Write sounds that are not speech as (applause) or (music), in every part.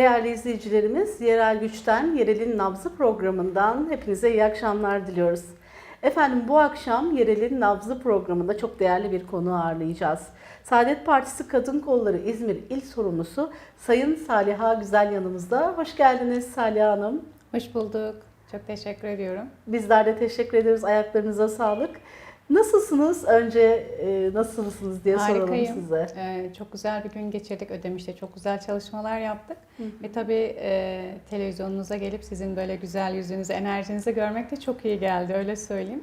Değerli izleyicilerimiz, Yerel Güç'ten Yerel'in Nabzı programından hepinize iyi akşamlar diliyoruz. Efendim bu akşam Yerel'in Nabzı programında çok değerli bir konu ağırlayacağız. Saadet Partisi Kadın Kolları İzmir İl Sorumlusu Sayın Saliha Güzel yanımızda. Hoş geldiniz Saliha Hanım. Hoş bulduk. Çok teşekkür ediyorum. Bizler de teşekkür ediyoruz. Ayaklarınıza sağlık. Nasılsınız? Önce e, nasılsınız diye soralım Harikayım. size. Ee, çok güzel bir gün geçirdik Ödemiş'te. Çok güzel çalışmalar yaptık. Ve tabii e, televizyonunuza gelip sizin böyle güzel yüzünüzü, enerjinizi görmek de çok iyi geldi. Öyle söyleyeyim.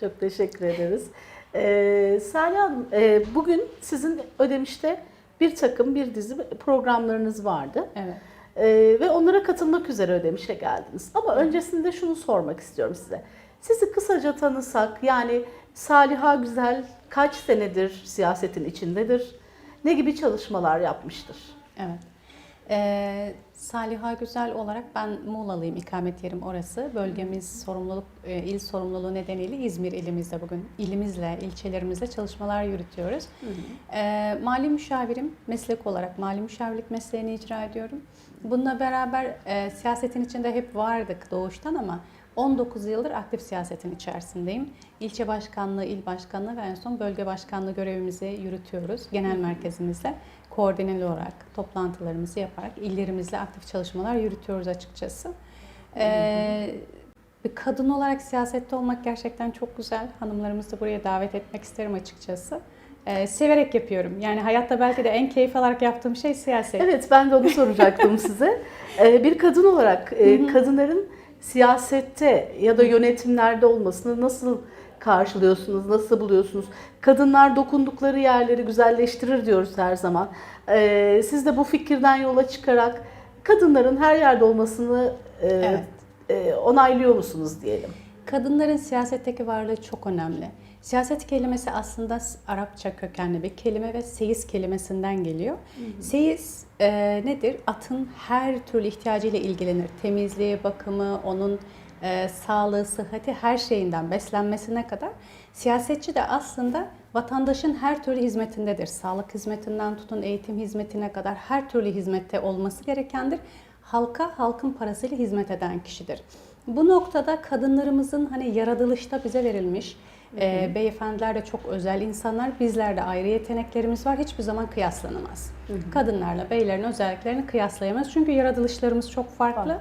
Çok teşekkür ederiz. Ee, Salih Hanım, e, bugün sizin Ödemiş'te bir takım, bir dizi programlarınız vardı. Evet. Ee, ve onlara katılmak üzere Ödemiş'e geldiniz. Ama öncesinde şunu sormak istiyorum size. Sizi kısaca tanısak, yani Saliha Güzel kaç senedir siyasetin içindedir? Ne gibi çalışmalar yapmıştır? Evet. Ee, Saliha Güzel olarak ben Muğla'lıyım, ikamet yerim orası. Bölgemiz sorumluluk, e, il sorumluluğu nedeniyle İzmir ilimizde bugün ilimizle, ilçelerimizle çalışmalar yürütüyoruz. Ee, mali müşavirim, meslek olarak mali müşavirlik mesleğini icra ediyorum. Bununla beraber e, siyasetin içinde hep vardık doğuştan ama 19 yıldır aktif siyasetin içerisindeyim. İlçe başkanlığı, il başkanlığı ve en son bölge başkanlığı görevimizi yürütüyoruz genel merkezimizle. Koordineli olarak toplantılarımızı yaparak illerimizle aktif çalışmalar yürütüyoruz açıkçası. Ee, bir kadın olarak siyasette olmak gerçekten çok güzel. Hanımlarımızı da buraya davet etmek isterim açıkçası. Ee, severek yapıyorum. Yani hayatta belki de en keyif alarak yaptığım şey siyaset. Evet, ben de onu soracaktım (laughs) size. Ee, bir kadın olarak e, kadınların siyasette ya da yönetimlerde olmasını nasıl karşılıyorsunuz, nasıl buluyorsunuz? Kadınlar dokundukları yerleri güzelleştirir diyoruz her zaman. Ee, siz de bu fikirden yola çıkarak kadınların her yerde olmasını e, Evet. e, onaylıyor musunuz diyelim? Kadınların siyasetteki varlığı çok önemli. Siyaset kelimesi aslında Arapça kökenli bir kelime ve seyis kelimesinden geliyor. Seyis e, nedir? Atın her türlü ihtiyacıyla ilgilenir. Temizliği, bakımı, onun e, sağlığı, sıhhati her şeyinden beslenmesine kadar. Siyasetçi de aslında vatandaşın her türlü hizmetindedir. Sağlık hizmetinden tutun eğitim hizmetine kadar her türlü hizmette olması gerekendir. Halka halkın parasıyla hizmet eden kişidir. Bu noktada kadınlarımızın hani yaratılışta bize verilmiş e, beyefendiler de çok özel insanlar. Bizlerde ayrı yeteneklerimiz var. Hiçbir zaman kıyaslanamaz. Kadınlarla beylerin özelliklerini kıyaslayamayız. Çünkü yaratılışlarımız çok farklı.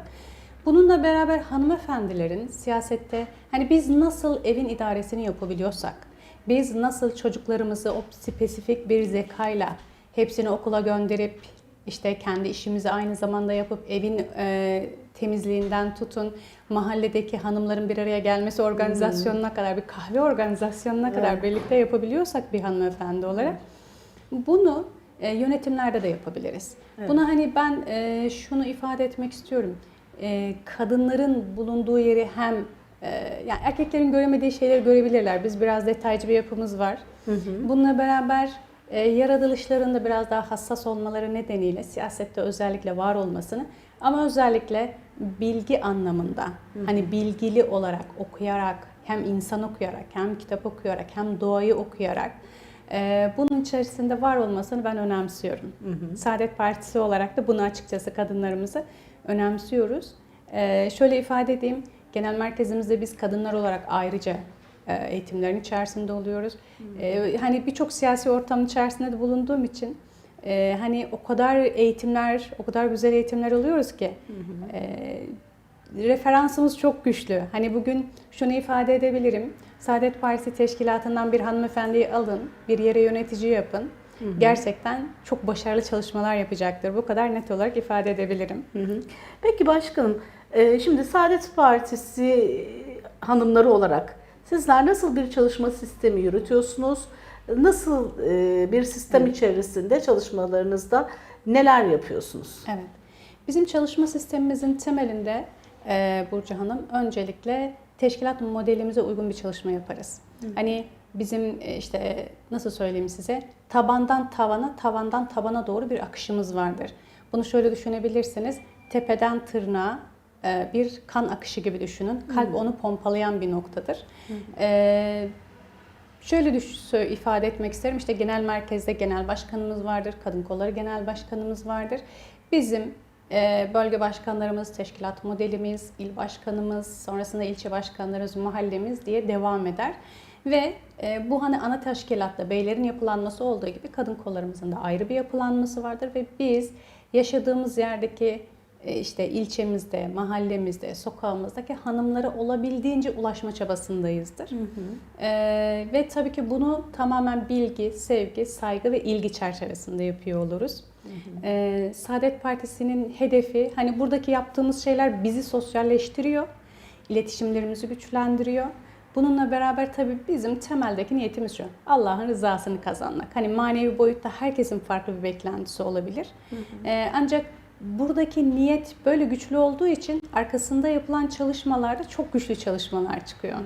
Bununla beraber hanımefendilerin siyasette hani biz nasıl evin idaresini yapabiliyorsak, biz nasıl çocuklarımızı o spesifik bir zekayla hepsini okula gönderip işte kendi işimizi aynı zamanda yapıp evin e, temizliğinden tutun mahalledeki hanımların bir araya gelmesi organizasyonuna kadar bir kahve organizasyonuna kadar Evet. birlikte yapabiliyorsak bir hanımefendi olarak bunu e, yönetimlerde de yapabiliriz. Evet. Buna hani ben e, şunu ifade etmek istiyorum. E, kadınların bulunduğu yeri hem e, yani erkeklerin göremediği şeyleri görebilirler. Biz biraz detaycı bir yapımız var. Bununla beraber e, yaratılışlarında biraz daha hassas olmaları nedeniyle siyasette özellikle var olmasını ama özellikle bilgi anlamında hani bilgili olarak okuyarak hem insan okuyarak hem kitap okuyarak hem doğayı okuyarak e, bunun içerisinde var olmasını ben önemsiyorum. Saadet Partisi olarak da bunu açıkçası kadınlarımızı önemsiyoruz. E, şöyle ifade edeyim, genel merkezimizde biz kadınlar olarak ayrıca eğitimlerin içerisinde oluyoruz. E, hani birçok siyasi ortamın içerisinde de bulunduğum için e, hani o kadar eğitimler, o kadar güzel eğitimler alıyoruz ki e, referansımız çok güçlü. Hani bugün şunu ifade edebilirim. Saadet Partisi teşkilatından bir hanımefendiyi alın, bir yere yönetici yapın. Gerçekten çok başarılı çalışmalar yapacaktır. Bu kadar net olarak ifade edebilirim. Hı hı. Peki başkanım, e, şimdi Saadet Partisi hanımları olarak sizler nasıl bir çalışma sistemi yürütüyorsunuz? Nasıl e, bir sistem içerisinde çalışmalarınızda neler yapıyorsunuz? Evet. Bizim çalışma sistemimizin temelinde e, Burcu Hanım öncelikle teşkilat modelimize uygun bir çalışma yaparız. Hani bizim e, işte nasıl söyleyeyim size tabandan tavana, tavandan tabana doğru bir akışımız vardır. Bunu şöyle düşünebilirsiniz. Tepeden tırnağa bir kan akışı gibi düşünün. Kalp onu pompalayan bir noktadır. E, Şöyle düş ifade etmek isterim. İşte genel merkezde genel başkanımız vardır, kadın kolları genel başkanımız vardır. Bizim e, bölge başkanlarımız, teşkilat modelimiz, il başkanımız, sonrasında ilçe başkanlarımız, mahallemiz diye devam eder. Ve e, bu hani ana teşkilatta beylerin yapılanması olduğu gibi kadın kollarımızın da ayrı bir yapılanması vardır ve biz yaşadığımız yerdeki e, işte ilçemizde, mahallemizde, sokağımızdaki hanımlara olabildiğince ulaşma çabasındayızdır. Ee, ve tabii ki bunu tamamen bilgi, sevgi, saygı ve ilgi çerçevesinde yapıyor oluruz. Ee, Saadet Partisi'nin hedefi hani buradaki yaptığımız şeyler bizi sosyalleştiriyor, iletişimlerimizi güçlendiriyor. Bununla beraber tabii bizim temeldeki niyetimiz şu. Allah'ın rızasını kazanmak. Hani manevi boyutta herkesin farklı bir beklentisi olabilir. Ee, ancak buradaki niyet böyle güçlü olduğu için arkasında yapılan çalışmalarda çok güçlü çalışmalar çıkıyor.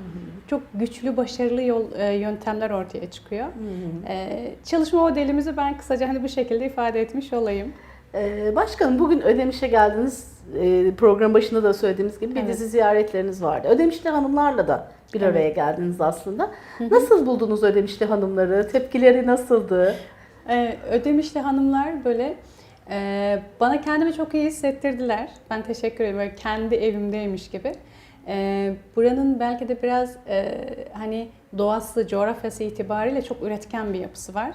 Çok güçlü, başarılı yol e, yöntemler ortaya çıkıyor. Ee, çalışma modelimizi ben kısaca hani bu şekilde ifade etmiş olayım. Ee, başkanım bugün Ödemiş'e geldiniz. Ee, program başında da söylediğimiz gibi bir Evet. dizi ziyaretleriniz vardı. Ödemişli hanımlarla da bir Evet. araya geldiniz aslında. Nasıl buldunuz Ödemişli hanımları? Tepkileri nasıldı? Ee, Ödemişli hanımlar böyle e, bana kendimi çok iyi hissettirdiler. Ben teşekkür ederim. Böyle kendi evimdeymiş gibi. E, buranın belki de biraz e, hani doğası, coğrafyası itibariyle çok üretken bir yapısı var.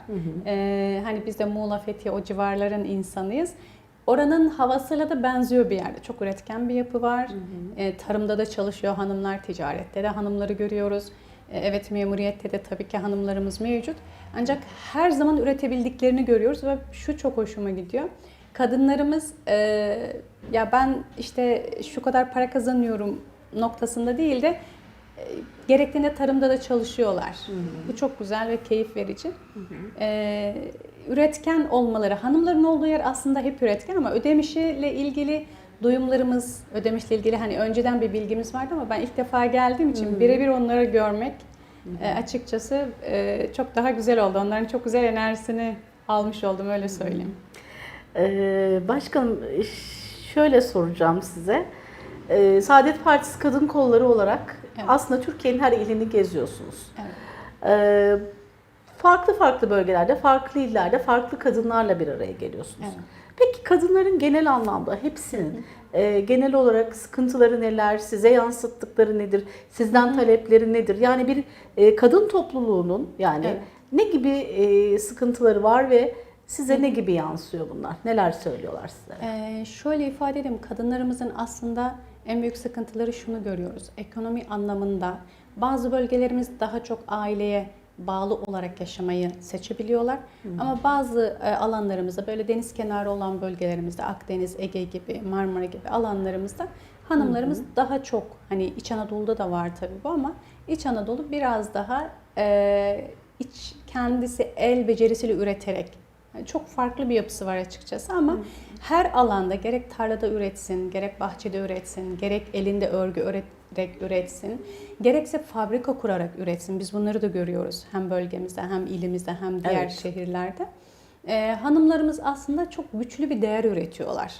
E, hani biz de Muğla, Fethiye o civarların insanıyız. Oranın havasıyla da benziyor bir yerde. Çok üretken bir yapı var. E, tarımda da çalışıyor hanımlar, ticarette de hanımları görüyoruz. E, Evet memuriyette de tabii ki hanımlarımız mevcut. Ancak her zaman üretebildiklerini görüyoruz ve şu çok hoşuma gidiyor. Kadınlarımız e, ya ben işte şu kadar para kazanıyorum noktasında değil de e, gerektiğinde tarımda da çalışıyorlar. Bu çok güzel ve keyif verici. E, üretken olmaları, hanımların olduğu yer aslında hep üretken ama ödemişiyle ilgili duyumlarımız, ödemişle ilgili hani önceden bir bilgimiz vardı ama ben ilk defa geldiğim için birebir onları görmek e, açıkçası e, çok daha güzel oldu. Onların çok güzel enerjisini almış oldum öyle söyleyeyim. Ee, başkanım şöyle soracağım size. Ee, Saadet Partisi Kadın Kolları olarak Evet. aslında Türkiye'nin her ilini geziyorsunuz. Evet. Ee, farklı farklı bölgelerde, farklı illerde farklı kadınlarla bir araya geliyorsunuz. Evet. Peki kadınların genel anlamda hepsinin e, genel olarak sıkıntıları neler, size yansıttıkları nedir, sizden talepleri nedir? Yani bir e, kadın topluluğunun yani Evet. ne gibi e, sıkıntıları var ve size ne gibi yansıyor bunlar? Neler söylüyorlar size? Ee, şöyle ifade edeyim, kadınlarımızın aslında en büyük sıkıntıları şunu görüyoruz. Ekonomi anlamında bazı bölgelerimiz daha çok aileye bağlı olarak yaşamayı seçebiliyorlar. Ama bazı e, alanlarımızda böyle deniz kenarı olan bölgelerimizde Akdeniz, Ege gibi, Marmara gibi alanlarımızda hanımlarımız daha çok hani İç Anadolu'da da var tabii bu ama İç Anadolu biraz daha e, iç kendisi el becerisiyle üreterek çok farklı bir yapısı var açıkçası ama her alanda gerek tarlada üretsin, gerek bahçede üretsin, gerek elinde örgü örerek üretsin, gerekse fabrika kurarak üretsin. Biz bunları da görüyoruz hem bölgemizde hem ilimizde hem diğer Evet. şehirlerde. Ee, hanımlarımız aslında çok güçlü bir değer üretiyorlar.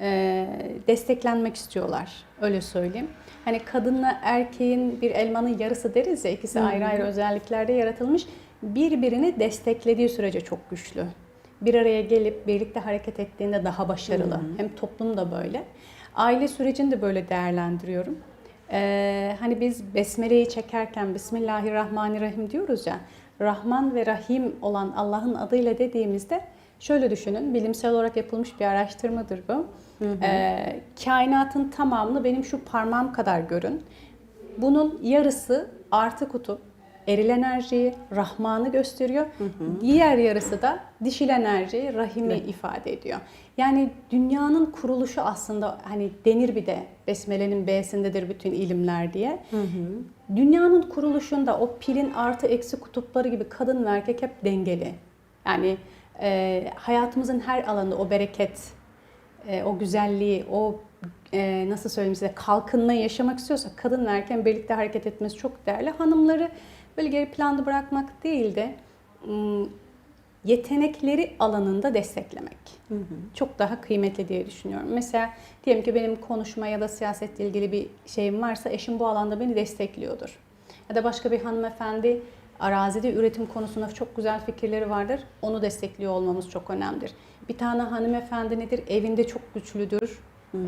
Ee, desteklenmek istiyorlar öyle söyleyeyim. Hani kadınla erkeğin bir elmanın yarısı deriz ya ikisi ayrı ayrı özelliklerde yaratılmış. Birbirini desteklediği sürece çok güçlü. Bir araya gelip birlikte hareket ettiğinde daha başarılı. Hem toplum da böyle. Aile sürecini de böyle değerlendiriyorum. Ee, hani biz besmeleyi çekerken Bismillahirrahmanirrahim diyoruz ya. Rahman ve Rahim olan Allah'ın adıyla dediğimizde şöyle düşünün. Bilimsel olarak yapılmış bir araştırmadır bu. Ee, kainatın tamamını benim şu parmağım kadar görün. Bunun yarısı artı kutup, eril enerjiyi, Rahman'ı gösteriyor. Diğer yarısı da dişil enerjiyi, Rahim'i ifade ediyor. Yani dünyanın kuruluşu aslında hani denir bir de Besmele'nin B'sindedir bütün ilimler diye. Dünyanın kuruluşunda o pilin artı eksi kutupları gibi kadın ve erkek hep dengeli. Yani e, hayatımızın her alanında o bereket, e, o güzelliği, o e, nasıl söyleyeyim size kalkınmayı yaşamak istiyorsak kadın ve erkeğin birlikte hareket etmesi çok değerli. Hanımları böyle geri planda bırakmak değil de yetenekleri alanında desteklemek. Çok daha kıymetli diye düşünüyorum. Mesela diyelim ki benim konuşma ya da siyasetle ilgili bir şeyim varsa eşim bu alanda beni destekliyordur. Ya da başka bir hanımefendi Arazide üretim konusunda çok güzel fikirleri vardır. Onu destekliyor olmamız çok önemlidir. Bir tane hanımefendi nedir? Evinde çok güçlüdür.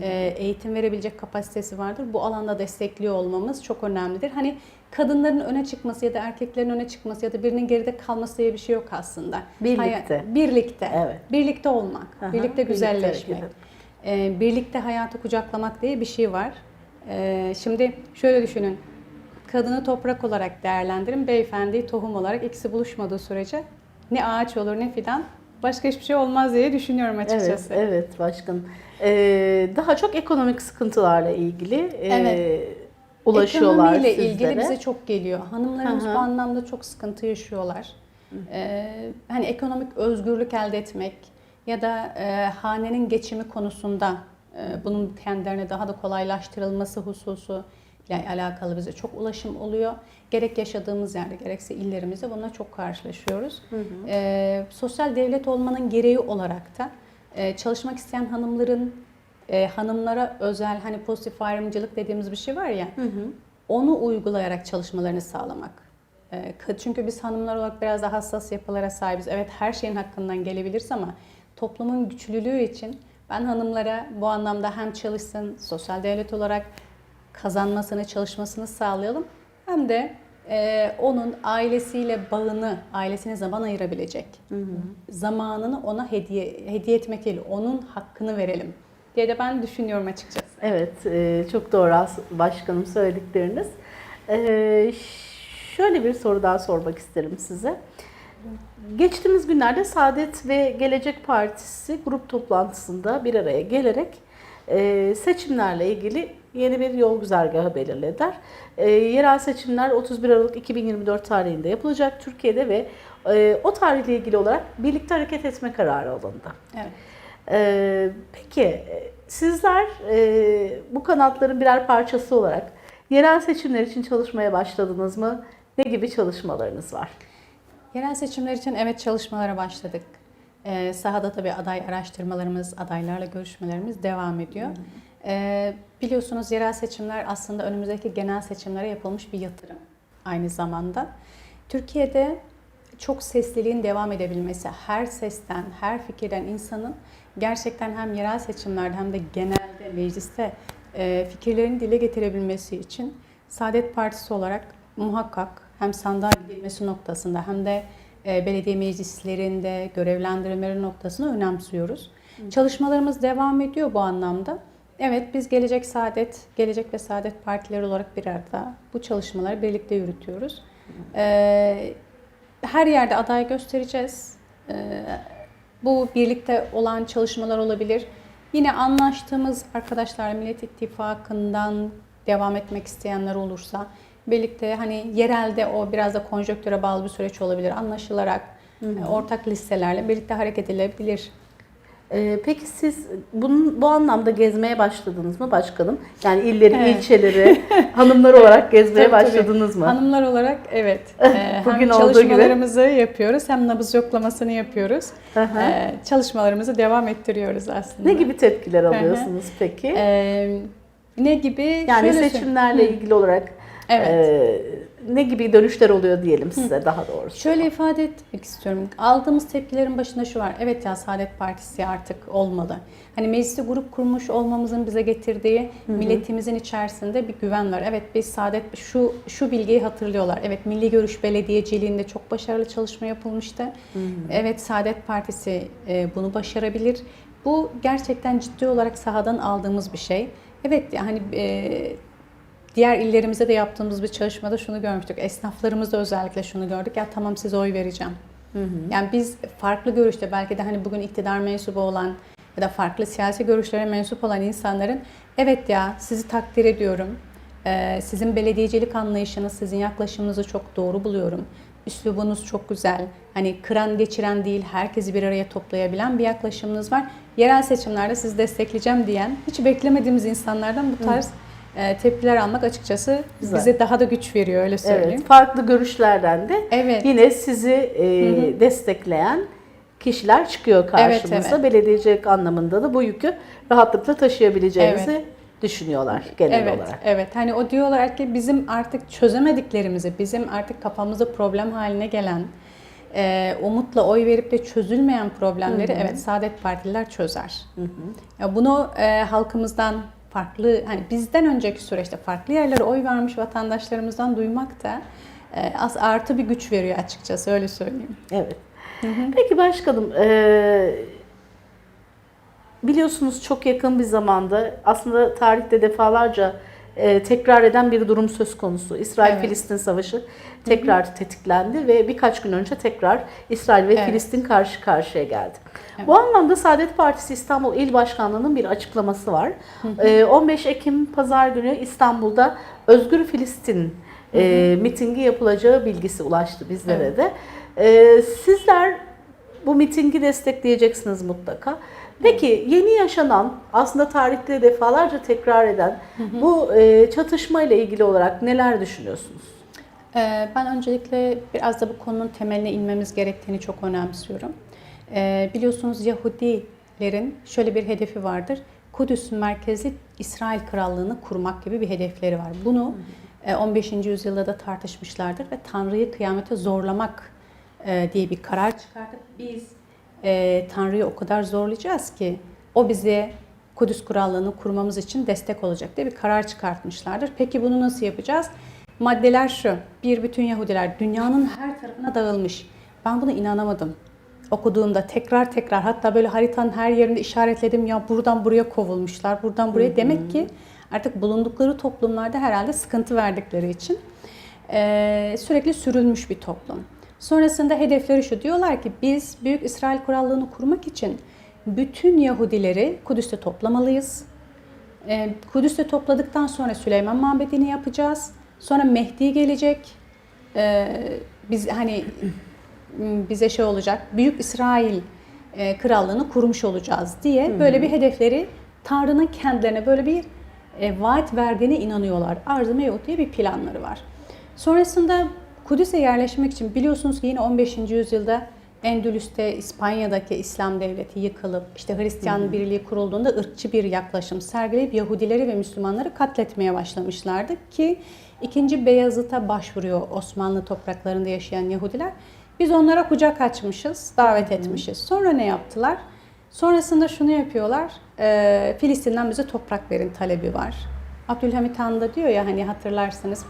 Ee, eğitim verebilecek kapasitesi vardır. Bu alanda destekliyor olmamız çok önemlidir. Hani kadınların öne çıkması ya da erkeklerin öne çıkması ya da birinin geride kalması diye bir şey yok aslında. Birlikte. Hay- birlikte. Evet. Birlikte olmak. Aha, birlikte birlikte güzelleşmek. hareket Ee, birlikte hayatı kucaklamak diye bir şey var. Ee, şimdi şöyle düşünün. Kadını toprak olarak değerlendirin, beyefendiyi tohum olarak ikisi buluşmadığı sürece ne ağaç olur ne fidan başka hiçbir şey olmaz diye düşünüyorum Evet, açıkçası. evet başkanım. Ee, daha çok ekonomik sıkıntılarla ilgili e, Evet. ulaşıyorlar Ekonomiyle sizlere. ilgili bize çok geliyor. Hanımlarımız Hı hı. bu anlamda çok sıkıntı yaşıyorlar. Ee, hani ekonomik özgürlük elde etmek ya da e, hanenin geçimi konusunda e, bunun kendilerine daha da kolaylaştırılması hususu ile alakalı bize çok ulaşım oluyor. Gerek yaşadığımız yerde gerekse illerimizde bununla çok karşılaşıyoruz. Ee, sosyal devlet olmanın gereği olarak da e, çalışmak isteyen hanımların e, hanımlara özel hani pozitif ayrımcılık dediğimiz bir şey var ya onu uygulayarak çalışmalarını sağlamak. Ka- Çünkü biz hanımlar olarak biraz daha hassas yapılara sahibiz. Evet her şeyin hakkından gelebiliriz ama toplumun güçlülüğü için ben hanımlara bu anlamda hem çalışsın, sosyal devlet olarak kazanmasını, çalışmasını sağlayalım. Hem de e, onun ailesiyle bağını, ailesine zaman ayırabilecek. Zamanını ona hediye hediye etmek değil, onun hakkını verelim diye de ben düşünüyorum açıkçası. Evet, e, çok doğru başkanım söyledikleriniz. Ee, şöyle bir soru daha sormak isterim size. Geçtiğimiz günlerde Saadet ve Gelecek Partisi grup toplantısında bir araya gelerek e, seçimlerle ilgili yeni bir yol güzergahı belirlediler. E, yerel seçimler 31 Aralık 2024 tarihinde yapılacak Türkiye'de ve e, o tarihle ilgili olarak birlikte hareket etme kararı alındı. Evet. Ee, peki e, sizler e, bu kanatların birer parçası olarak yerel seçimler için çalışmaya başladınız mı? Ne gibi çalışmalarınız var? Yerel seçimler için evet çalışmalara başladık. Ee, sahada tabii aday araştırmalarımız, adaylarla görüşmelerimiz devam ediyor. Ee, biliyorsunuz yerel seçimler aslında önümüzdeki genel seçimlere yapılmış bir yatırım aynı zamanda. Türkiye'de çok sesliliğin devam edebilmesi, her sesten, her fikirden insanın gerçekten hem yerel seçimlerde hem de genelde mecliste e, fikirlerini dile getirebilmesi için Saadet Partisi olarak muhakkak hem sandığa gidilmesi noktasında hem de e, belediye meclislerinde görevlendirmeleri noktasını önemsiyoruz. Çalışmalarımız devam ediyor bu anlamda. Evet biz Gelecek Saadet, Gelecek ve Saadet Partileri olarak bir arada bu çalışmaları birlikte yürütüyoruz. Ee, her yerde aday göstereceğiz. Ee, bu birlikte olan çalışmalar olabilir. Yine anlaştığımız arkadaşlar Millet İttifakı'ndan devam etmek isteyenler olursa birlikte hani yerelde o biraz da konjöktüre bağlı bir süreç olabilir. Anlaşılarak e, ortak listelerle birlikte hareket edilebilir. Ee, peki siz bunun, bu anlamda gezmeye başladınız mı başkanım? Yani illeri, Evet. ilçeleri (laughs) hanımlar olarak gezmeye Tabii, tabii. başladınız mı? Hanımlar olarak evet. (laughs) Ee, Bugün hem olduğu gibi. çalışmalarımızı yapıyoruz hem nabız yoklamasını yapıyoruz. Ee, çalışmalarımızı devam ettiriyoruz aslında. ne gibi tepkiler alıyorsunuz peki? Ee, ne gibi? yani Şöyle seçimlerle ilgili olarak Evet. e, ne gibi dönüşler oluyor diyelim size daha doğrusu. Şöyle ifade etmek istiyorum. Aldığımız tepkilerin başında şu var. Evet ya Saadet Partisi artık olmalı. Hani mecliste grup kurmuş olmamızın bize getirdiği milletimizin içerisinde bir güven var. Evet biz Saadet şu şu bilgiyi hatırlıyorlar. Evet Milli Görüş Belediyeciliğinde çok başarılı çalışma yapılmıştı. Evet Saadet Partisi e, bunu başarabilir. Bu gerçekten ciddi olarak sahadan aldığımız bir şey. Evet yani e, Diğer illerimizde de yaptığımız bir çalışmada şunu görmüştük. Esnaflarımızda özellikle şunu gördük. Ya tamam size oy vereceğim. Yani biz farklı görüşte belki de hani bugün iktidar mensubu olan ya da farklı siyasi görüşlere mensup olan insanların evet ya sizi takdir ediyorum. Ee, sizin belediyecilik anlayışınız, sizin yaklaşımınızı çok doğru buluyorum. Üslubunuz çok güzel. Hani kıran geçiren değil, herkesi bir araya toplayabilen bir yaklaşımınız var. Yerel seçimlerde sizi destekleyeceğim diyen, hiç beklemediğimiz insanlardan bu tarz e, tepkiler almak açıkçası Güzel. bize daha da güç veriyor öyle söyleyeyim. Evet, farklı görüşlerden de Evet. yine sizi e, destekleyen kişiler çıkıyor karşımıza. Evet, evet. Belediyecilik anlamında da bu yükü rahatlıkla taşıyabileceğinizi düşünüyorlar genel evet, olarak. Evet. Hani o diyorlar ki bizim artık çözemediklerimizi, bizim artık kafamızda problem haline gelen, e, umutla oy verip de çözülmeyen problemleri evet Saadet Partililer çözer. Ya bunu e, halkımızdan farklı, hani bizden önceki süreçte farklı yerlere oy vermiş vatandaşlarımızdan duymak da e, az artı bir güç veriyor açıkçası öyle söyleyeyim. Evet. Peki başkanım, e, biliyorsunuz çok yakın bir zamanda aslında tarihte defalarca e, tekrar eden bir durum söz konusu. İsrail-Filistin savaşı tekrar tetiklendi ve birkaç gün önce tekrar İsrail ve Evet. Filistin karşı karşıya geldi. Bu anlamda Saadet Partisi İstanbul İl Başkanlığı'nın bir açıklaması var. E, 15 Ekim Pazar günü İstanbul'da Özgür Filistin e, mitingi yapılacağı bilgisi ulaştı bizlere de. E, sizler bu mitingi destekleyeceksiniz mutlaka. Peki yeni yaşanan aslında tarihte defalarca tekrar eden bu e, çatışma ile ilgili olarak neler düşünüyorsunuz? Ee, Ben öncelikle biraz da bu konunun temeline inmemiz gerektiğini çok önemsiyorum. Ee, Biliyorsunuz Yahudilerin şöyle bir hedefi vardır. Kudüs merkezli İsrail Krallığı'nı kurmak gibi bir hedefleri var. Bunu e, 15. yüzyılda da tartışmışlardır ve Tanrı'yı kıyamete zorlamak e, diye bir karar çıkartıp biz e, Tanrı'yı o kadar zorlayacağız ki o bize Kudüs Krallığı'nı kurmamız için destek olacak diye bir karar çıkartmışlardır. Peki bunu nasıl yapacağız? Maddeler şu. Bir bütün Yahudiler dünyanın her tarafına dağılmış. Ben buna inanamadım. Okuduğumda tekrar tekrar hatta böyle haritanın her yerinde işaretledim ya buradan buraya kovulmuşlar, buradan buraya. Demek ki artık bulundukları toplumlarda herhalde sıkıntı verdikleri için eee, sürekli sürülmüş bir toplum. Sonrasında hedefleri şu diyorlar ki biz Büyük İsrail Krallığı'nı kurmak için bütün Yahudileri Kudüs'te toplamalıyız. Ee, Kudüs'te topladıktan sonra Süleyman Mabedi'ni yapacağız. Sonra Mehdi gelecek. Ee, biz hani m, bize şey olacak. Büyük İsrail e, krallığını kurmuş olacağız diye böyle bir hedefleri Tanrı'nın kendilerine böyle bir e, vaat verdiğine inanıyorlar. Arz-ı Mevut diye bir planları var. Sonrasında Kudüs'e yerleşmek için biliyorsunuz ki yine 15. yüzyılda Endülüs'te İspanya'daki İslam devleti yıkılıp işte Hristiyan birliği kurulduğunda ırkçı bir yaklaşım sergileyip Yahudileri ve Müslümanları katletmeye başlamışlardı ki 2. Beyazıt'a başvuruyor Osmanlı topraklarında yaşayan Yahudiler. Biz onlara kucak açmışız, davet etmişiz. Sonra ne yaptılar? Sonrasında şunu yapıyorlar. e, Filistin'den bize toprak verin talebi var. Abdülhamit Han da diyor ya hani hatırlarsınız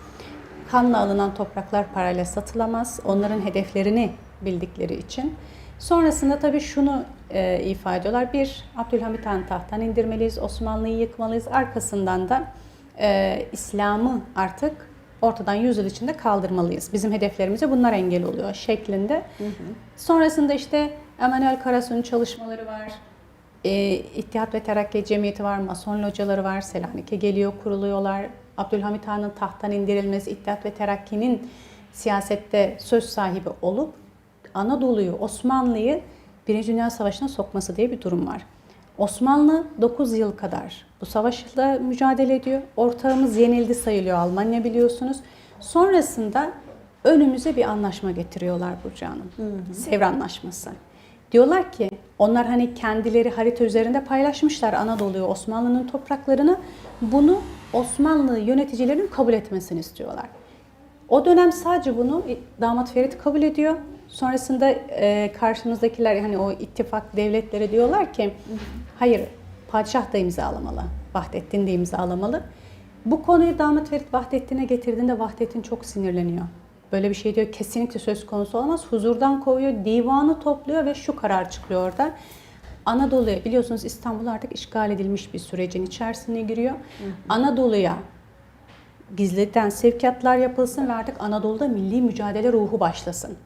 kanla alınan topraklar parayla satılamaz. Onların hedeflerini bildikleri için. Sonrasında tabii şunu e, ifade ediyorlar. Bir, Abdülhamit Han tahttan indirmeliyiz, Osmanlı'yı yıkmalıyız. Arkasından da e, İslam'ı artık ortadan yüzyıl içinde kaldırmalıyız. Bizim hedeflerimize bunlar engel oluyor şeklinde. Sonrasında işte Emanuel Karasu'nun çalışmaları var. E, İttihat ve Terakki Cemiyeti var, Mason locaları var, Selanik'e geliyor, kuruluyorlar. Abdülhamit Han'ın tahttan indirilmesi, İttihat ve Terakki'nin siyasette söz sahibi olup Anadolu'yu, Osmanlı'yı Birinci Dünya Savaşı'na sokması diye bir durum var. Osmanlı 9 yıl kadar bu savaşla mücadele ediyor. Ortağımız yenildi sayılıyor Almanya biliyorsunuz. Sonrasında önümüze bir anlaşma getiriyorlar Burcu Hanım. Sevr Anlaşması. Diyorlar ki onlar hani kendileri harita üzerinde paylaşmışlar Anadolu'yu, Osmanlı'nın topraklarını. Bunu Osmanlı yöneticilerin kabul etmesini istiyorlar. O dönem sadece bunu damat Ferit kabul ediyor. Sonrasında e, karşımızdakiler hani o ittifak devletleri diyorlar ki hayır padişah da imzalamalı, Vahdettin de imzalamalı. Bu konuyu damat Ferit Vahdettin'e getirdiğinde Vahdettin çok sinirleniyor. Böyle bir şey diyor kesinlikle söz konusu olamaz. Huzurdan kovuyor, divanı topluyor ve şu karar çıkıyor orada. Anadolu'ya biliyorsunuz İstanbul artık işgal edilmiş bir sürecin içerisine giriyor. Anadolu'ya gizliden sevkiyatlar yapılsın ve artık Anadolu'da milli mücadele ruhu başlasın.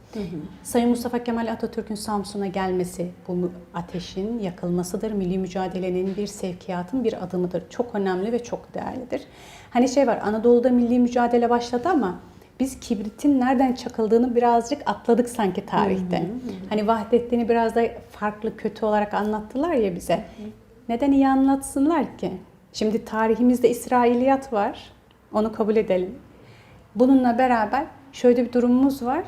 Sayın Mustafa Kemal Atatürk'ün Samsun'a gelmesi bu ateşin yakılmasıdır. Milli mücadelenin bir sevkiyatın bir adımıdır. Çok önemli ve çok değerlidir. Hani şey var Anadolu'da milli mücadele başladı ama biz kibritin nereden çakıldığını birazcık atladık sanki tarihte. Hani Vahdettin'i biraz da farklı kötü olarak anlattılar ya bize. Neden iyi anlatsınlar ki? Şimdi tarihimizde İsrailiyat var. Onu kabul edelim. Bununla beraber şöyle bir durumumuz var.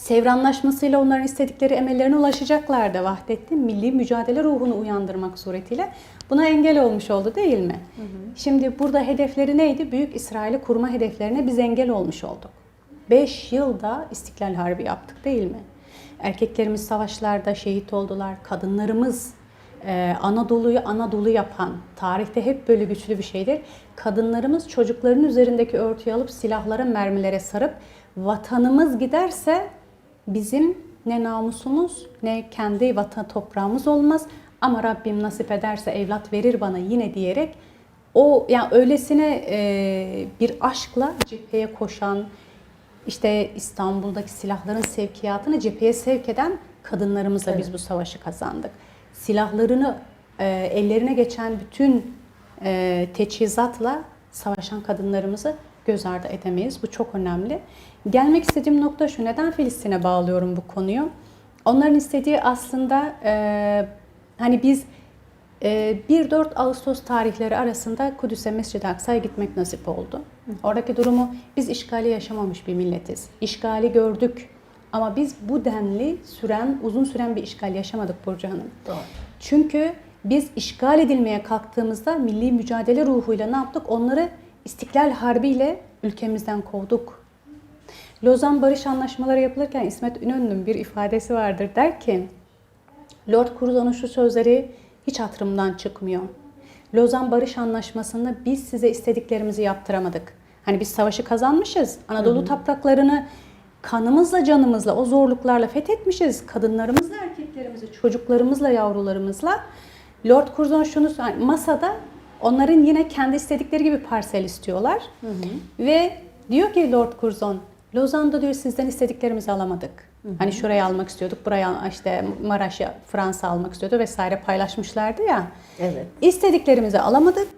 Sevr Anlaşması'yla onların istedikleri emellerine ulaşacaklardı. Vahdettin milli mücadele ruhunu uyandırmak suretiyle buna engel olmuş oldu değil mi? Şimdi burada hedefleri neydi? Büyük İsrail'i kurma hedeflerine biz engel olmuş olduk. 5 yılda İstiklal Harbi yaptık değil mi? Erkeklerimiz savaşlarda şehit oldular. Kadınlarımız e, Anadolu'yu Anadolu yapan, tarihte hep böyle güçlü bir şeydir. Kadınlarımız çocukların üzerindeki örtüyü alıp silahlara, mermilere sarıp vatanımız giderse bizim ne namusumuz ne kendi vatan toprağımız olmaz ama Rabbim nasip ederse evlat verir bana yine diyerek o yani öylesine e, bir aşkla cepheye koşan işte İstanbul'daki silahların sevkiyatını cepheye sevk eden kadınlarımızla biz bu savaşı kazandık. Silahlarını e, ellerine geçen bütün e, teçhizatla savaşan kadınlarımızı göz ardı edemeyiz. Bu çok önemli. Gelmek istediğim nokta şu. Neden Filistin'e bağlıyorum bu konuyu? Onların istediği aslında e, hani biz e, 1-4 Ağustos tarihleri arasında Kudüs'e Mescid-i Aksa'ya gitmek nasip oldu. Oradaki durumu biz işgali yaşamamış bir milletiz. İşgali gördük ama biz bu denli süren, uzun süren bir işgal yaşamadık Burcu Hanım. Doğru. Çünkü biz işgal edilmeye kalktığımızda milli mücadele ruhuyla ne yaptık? Onları İstiklal Harbi ile ülkemizden kovduk. Lozan Barış Anlaşmaları yapılırken İsmet İnönü'nün bir ifadesi vardır. Der ki, Lord Curzon'un şu sözleri hiç hatırımdan çıkmıyor. Lozan Barış Anlaşması'nda biz size istediklerimizi yaptıramadık. Hani biz savaşı kazanmışız. Anadolu topraklarını kanımızla, canımızla, o zorluklarla fethetmişiz. Kadınlarımızla, erkeklerimizi, çocuklarımızla, yavrularımızla. Lord Curzon şunu masada onların yine kendi istedikleri gibi parsel istiyorlar. Ve diyor ki Lord Curzon, Lozan'da diyor sizden istediklerimizi alamadık. Hani şurayı almak istiyorduk, buraya işte Maraş'ı Fransa almak istiyordu vesaire paylaşmışlardı ya. Evet. İstediklerimizi alamadık.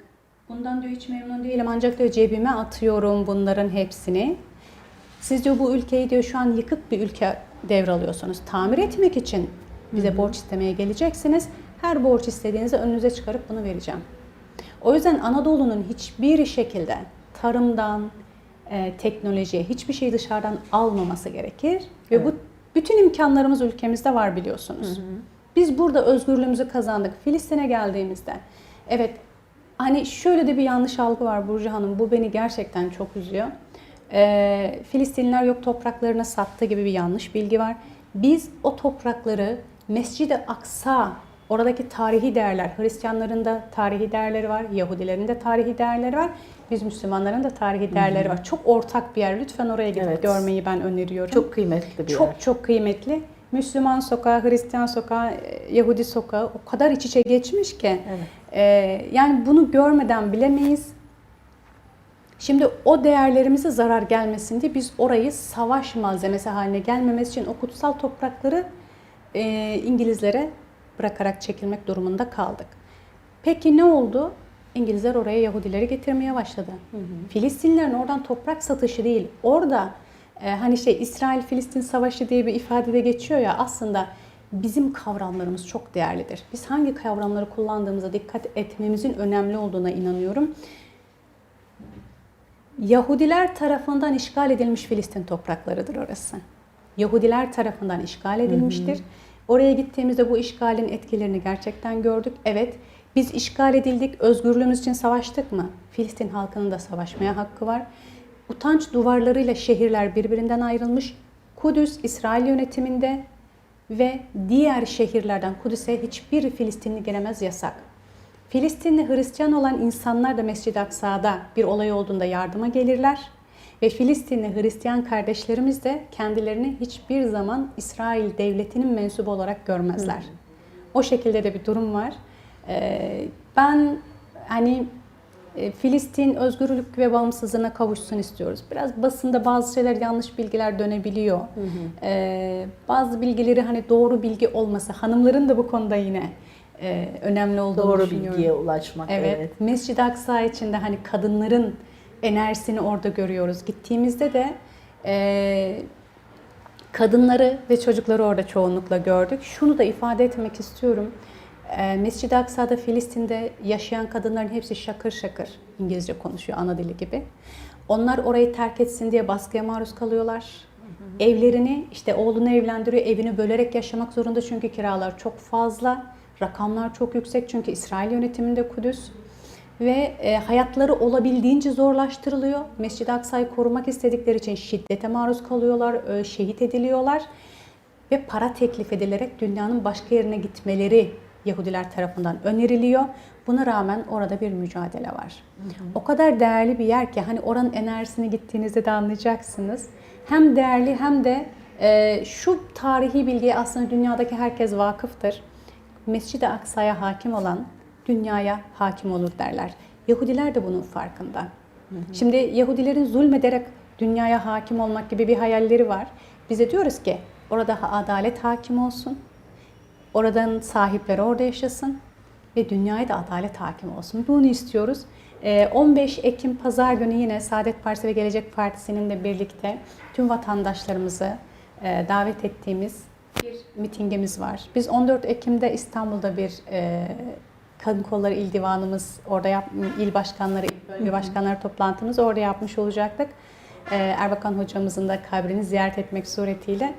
Bundan diyor hiç memnun değilim ancak diyor cebime atıyorum bunların hepsini. Siz diyor bu ülkeyi diyor şu an yıkık bir ülke devralıyorsunuz. Tamir etmek için bize borç istemeye geleceksiniz. Her borç istediğinizde önünüze çıkarıp bunu vereceğim. O yüzden Anadolu'nun hiçbir şekilde tarımdan, e, teknolojiye hiçbir şey dışarıdan almaması gerekir. Ve bu bütün imkanlarımız ülkemizde var biliyorsunuz. Biz burada özgürlüğümüzü kazandık. Filistin'e geldiğimizde evet hani şöyle de bir yanlış algı var Burcu Hanım. Bu beni gerçekten çok üzüyor. E, Filistinliler yok topraklarına sattı gibi bir yanlış bilgi var. Biz o toprakları Mescid-i Aksa Oradaki tarihi değerler, Hristiyanların da tarihi değerleri var, Yahudilerin de tarihi değerleri var, biz Müslümanların da tarihi değerleri var. Çok ortak bir yer. Lütfen oraya gidip Evet. görmeyi ben öneriyorum. Çok kıymetli bir çok yer. çok kıymetli. Müslüman sokağı, Hristiyan sokağı, e, Yahudi sokağı o kadar iç içe geçmiş ki. Evet. e, yani bunu görmeden bilemeyiz. Şimdi o değerlerimize zarar gelmesin diye biz orayı savaş malzemesi haline gelmemesi için o kutsal toprakları e, İngilizlere bırakarak çekilmek durumunda kaldık. Peki ne oldu? İngilizler oraya Yahudileri getirmeye başladı. Filistinlilerin oradan toprak satışı değil, orada e, hani şey İsrail-Filistin savaşı diye bir ifadede geçiyor ya aslında bizim kavramlarımız çok değerlidir. Biz hangi kavramları kullandığımıza dikkat etmemizin önemli olduğuna inanıyorum. Yahudiler tarafından işgal edilmiş Filistin topraklarıdır orası. Yahudiler tarafından işgal edilmiştir. Oraya gittiğimizde bu işgalin etkilerini gerçekten gördük. Evet, biz işgal edildik, özgürlüğümüz için savaştık mı? Filistin halkının da savaşmaya hakkı var. Utanç duvarlarıyla şehirler birbirinden ayrılmış. Kudüs İsrail yönetiminde ve diğer şehirlerden Kudüs'e hiçbir Filistinli gelemez yasak. Filistinli Hristiyan olan insanlar da Mescid-i Aksa'da bir olay olduğunda yardıma gelirler. Ve Filistinli Hristiyan kardeşlerimiz de kendilerini hiçbir zaman İsrail devletinin mensubu olarak görmezler. O şekilde de bir durum var. Ee, ben hani e, Filistin özgürlük ve bağımsızlığına kavuşsun istiyoruz. Biraz basında bazı şeyler yanlış bilgiler dönebiliyor. Ee, bazı bilgileri hani doğru bilgi olması, hanımların da bu konuda yine e, önemli olduğunu Doğru düşünüyorum. bilgiye ulaşmak. Evet. Evet. Mescid-i Aksa içinde hani kadınların enerjisini orada görüyoruz. Gittiğimizde de e, kadınları ve çocukları orada çoğunlukla gördük. Şunu da ifade etmek istiyorum. E, Mescid-i Aksa'da Filistin'de yaşayan kadınların hepsi şakır şakır İngilizce konuşuyor ana dili gibi. Onlar orayı terk etsin diye baskıya maruz kalıyorlar. Evlerini işte oğlunu evlendiriyor, evini bölerek yaşamak zorunda çünkü kiralar çok fazla. Rakamlar çok yüksek çünkü İsrail yönetiminde Kudüs ve e, hayatları olabildiğince zorlaştırılıyor. Mescid-i Aksa'yı korumak istedikleri için şiddete maruz kalıyorlar, e, şehit ediliyorlar ve para teklif edilerek dünyanın başka yerine gitmeleri Yahudiler tarafından öneriliyor. Buna rağmen orada bir mücadele var. O kadar değerli bir yer ki hani oranın enerjisini gittiğinizde de anlayacaksınız. Hem değerli hem de e, şu tarihi bilgiye aslında dünyadaki herkes vakıftır. Mescid-i Aksa'ya hakim olan dünyaya hakim olur derler. Yahudiler de bunun farkında. Şimdi Yahudilerin zulmederek dünyaya hakim olmak gibi bir hayalleri var. Bize diyoruz ki orada adalet hakim olsun. Oradan sahipleri orada yaşasın ve dünyaya da adalet hakim olsun. Bunu istiyoruz. Ee, 15 Ekim Pazar günü yine Saadet Partisi ve Gelecek Partisi'nin de birlikte tüm vatandaşlarımızı e, davet ettiğimiz bir mitingimiz var. Biz 14 Ekim'de İstanbul'da bir e, Kadın Kolları İl Divanımız, orada yap, il başkanları, bölge başkanları toplantımız orada yapmış olacaktık. E, Erbakan hocamızın da kabrini ziyaret etmek suretiyle.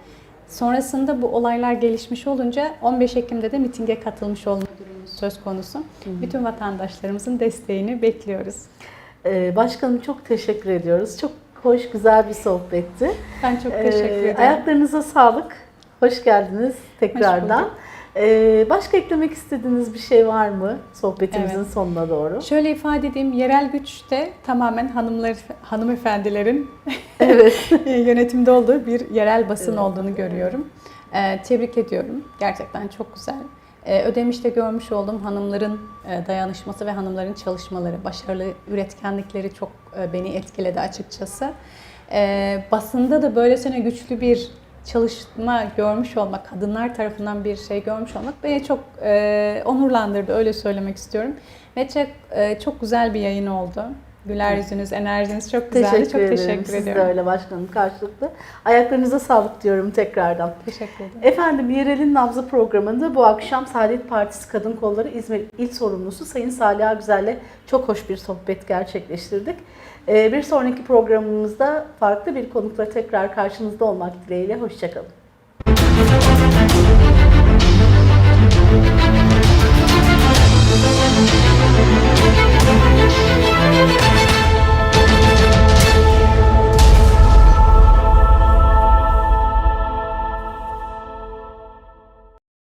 Sonrasında bu olaylar gelişmiş olunca 15 Ekim'de de mitinge katılmış olma durumumuz söz konusu. Bütün vatandaşlarımızın desteğini bekliyoruz. Ee, başkanım çok teşekkür ediyoruz. Çok hoş, güzel bir sohbetti. Ben çok teşekkür Ee, ederim. Ayaklarınıza sağlık. Hoş geldiniz tekrardan. bulduk. Ee, başka eklemek istediğiniz bir şey var mı sohbetimizin Evet. sonuna doğru? Şöyle ifade edeyim, yerel güçte tamamen hanımlar, hanımefendilerin (laughs) Evet. yönetimde olduğu bir yerel basın Evet. olduğunu görüyorum. Ee, tebrik ediyorum. Gerçekten çok güzel. Ee, Ödemiş'te görmüş olduğum hanımların e, dayanışması ve hanımların çalışmaları, başarılı üretkenlikleri çok e, beni etkiledi açıkçası. Ee, basında da böylesine güçlü bir çalışma görmüş olmak, kadınlar tarafından bir şey görmüş olmak beni çok e, onurlandırdı, öyle söylemek istiyorum. Ve çok, e, çok güzel bir yayın oldu. Güler yüzünüz, enerjiniz çok güzeldi. teşekkür çok ederim. teşekkür Siz de ediyorum. öyle başkanım karşılıklı. Ayaklarınıza sağlık diyorum tekrardan. Teşekkür ederim. Efendim Yerel'in Nabzı programında bu akşam Saadet Partisi Kadın Kolları İzmir İl Sorumlusu Sayın Salih Güzel'le çok hoş bir sohbet gerçekleştirdik. Ee, Bir sonraki programımızda farklı bir konukla tekrar karşınızda olmak dileğiyle. Hoşçakalın.